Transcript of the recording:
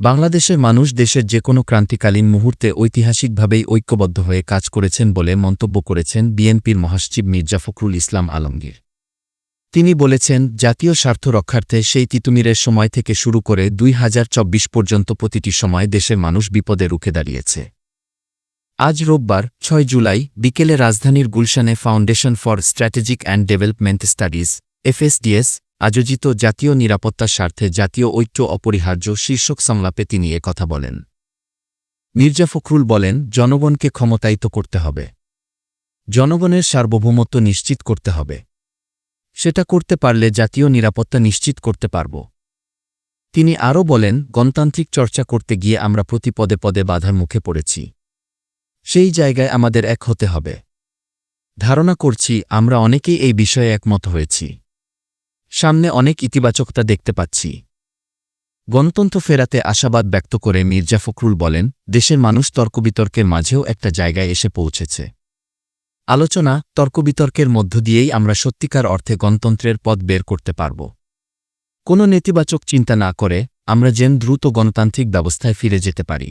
বাংলাদেশের মানুষ দেশের যে কোনো ক্রান্তিকালীন মুহূর্তে ঐতিহাসিকভাবেই ঐক্যবদ্ধ হয়ে কাজ করেছেন বলে মন্তব্য করেছেন বিএনপির মহাসচিব মির্জা ফখরুল ইসলাম আলমগীর। তিনি বলেছেন, জাতীয় স্বার্থ রক্ষার্থে সেই তিতুমিরের সময় থেকে শুরু করে দুই হাজার চব্বিশ পর্যন্ত প্রতিটি সময় দেশের মানুষ বিপদে রুখে দাঁড়িয়েছে। আজ রোববার, ছয় জুলাই, বিকেলে রাজধানীর গুলশানে foundation for strategic and development studies, FSDS আয়োজিত জাতীয় নিরাপত্তার স্বার্থে জাতীয় ঐক্য অপরিহার্য শীর্ষক সংলাপে তিনি কথা বলেন। মির্জা ফখরুল বলেন, জনগণকে ক্ষমতায়িত করতে হবে। জনগণের সার্বভৌমত্ব নিশ্চিত করতে হবে। সেটা করতে পারলে জাতীয় নিরাপত্তা নিশ্চিত করতে পারব। তিনি আরও বলেন, গণতান্ত্রিক চর্চা করতে গিয়ে আমরা প্রতি পদে পদে বাধার মুখে পড়েছি। সেই জায়গায় আমাদের এক হতে হবে। ধারণা করছি, আমরা অনেকেই এই বিষয়ে একমত হয়েছি। সামনে অনেক ইতিবাচকতা দেখতে পাচ্ছি। গণতন্ত্র ফেরাতে আশাবাদ ব্যক্ত করে মির্জা ফখরুল বলেন, দেশের মানুষ তর্কবিতর্কের মাঝেও একটা জায়গায় এসে পৌঁছেছে। আলোচনা, তর্কবিতর্কের মধ্য দিয়েই আমরা সত্যিকার অর্থে গণতন্ত্রের পথ বের করতে পারব। কোনো নেতিবাচক চিন্তা না করে, আমরা যেন দ্রুত গণতান্ত্রিক ব্যবস্থায় ফিরে যেতে পারি।